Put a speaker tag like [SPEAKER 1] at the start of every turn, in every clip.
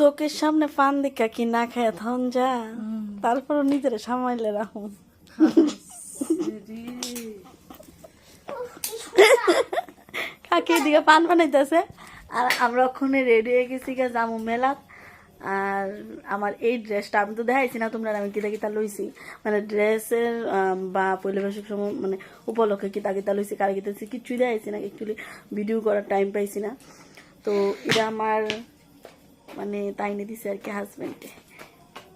[SPEAKER 1] চোখের সামনে পান দেখা কি না খায় থন যা। তারপরও নিজের সামাইলে রাখুন। কাকি দিকে পান বানাইতেছে। আর আমরা ওখানে রেডি হয়ে গেছি গা জামু মেলাত। আর আমার এই ড্রেসটা আমি তো দেখাইছি না তোমরা আমি কিতা কিতা লইছি। মানে ড্রেসের বা পরিবেশের সময় মানে উপলক্ষে কিতা কিতা লইছি কার কিতা কিচ্ছুই দেখাইছি না অ্যাকচুয়ালি ভিডিও করার টাইম পাইছি না। তো এটা আমার মানে তাই নিয়ে দিছে আর কি হাজবেন্ডে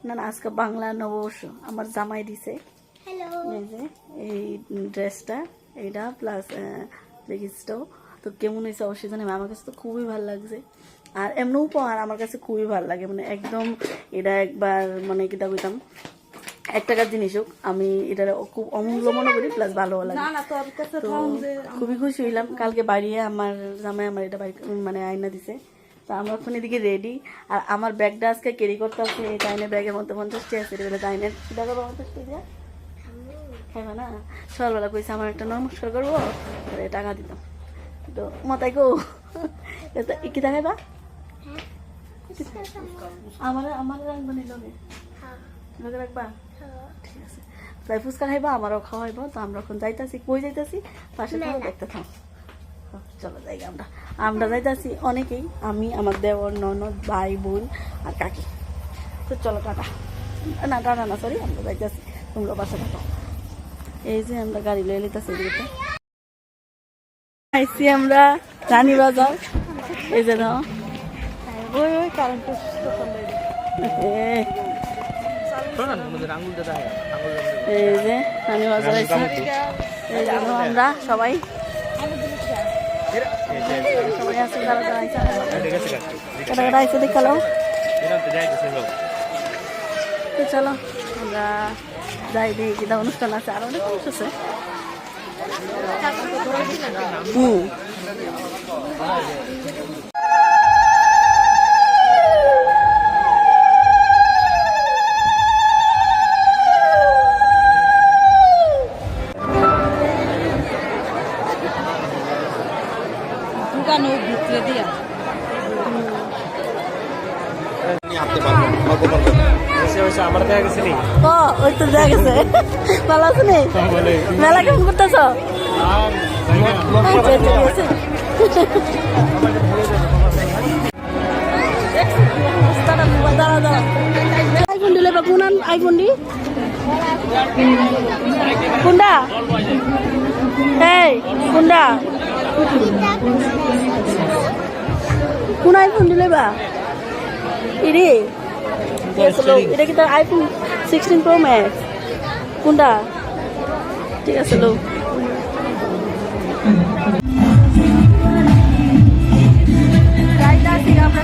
[SPEAKER 1] না না আজকে বাংলা নববর্ষ আমার জামাই দিছে। এই যে এই ড্রেসটা এইটা প্লাস লেগিসটাও তো কেমন হয়েছে অবশ্যই জানি আমার কাছে তো খুবই ভালো লাগছে। আর এমনি উপহার আমার কাছে খুবই ভালো লাগে মানে একদম এটা একবার মানে কিতা কইতাম এক টাকার জিনিস হোক আমি এটা খুব অমূল্য মনে করি প্লাস ভালো লাগে। তো খুবই খুশি হইলাম। কালকে বাড়িয়ে আমার জামাই আমার এটা বাড়ি মানে আয়না দিছে। তো আমরা এখন এদিকে রেডি আর আমার ব্যাগটা আজকে ক্যারি করতে আছে এই টাইনের ব্যাগের মধ্যে পঞ্চাশটি আছে এটা টাইনের দিয়া। না? সকালবেলা কইছে আমার একটা নমস্কার করব টাকা দিতাম। তো মাথায় গো কি দেখাইবা আমার আমার রাখবা নি রাখবা? ঠিক আছে। তাই ফুচকা খাইবা, আমারও খাওয়াইবো, তো আমরা এখন যাইতাছি। কই যাইতাছি? পাশে থাকো, দেখতে থাও চলো যাই আমরা। আমরা যাইতাছি অনেকেই আমি আমার দেওয়ার ননদ ভাই বোন আর কাকি। তো চলো টাটা। না টাটা না সরি আমরা যাইতাছি তোমরা পাশে থাকো। এই যে আমরা গাড়ি লয়ে লিতেছি এদিকে। আইসি আমরা রানী বাজার। এই যে দাও ওই ওই কারেন্ট এই। যে রানী বাজার এই যে আমরা সবাই। চলো আমরা যাই দেখি অনুষ্ঠান আছে আর অনেক মানুষ আছে হুম।
[SPEAKER 2] দোকানের ভিতরে দিয়া।
[SPEAKER 3] আমার দেখা গেছে নি?
[SPEAKER 1] ও ওই তো যা গেছে। ভালো আছে নি? মেলা কেমন করতেছ? আইফোন দিলে বা কোন আইফোন দি? কোনটা? এই কোনটা? কোন আইফোন দিলে বা? ইরে এটা কি তার আইফোন সিক্সটিন প্রো ম্যাক্স কোনটা? ঠিক আছে লো। আমরা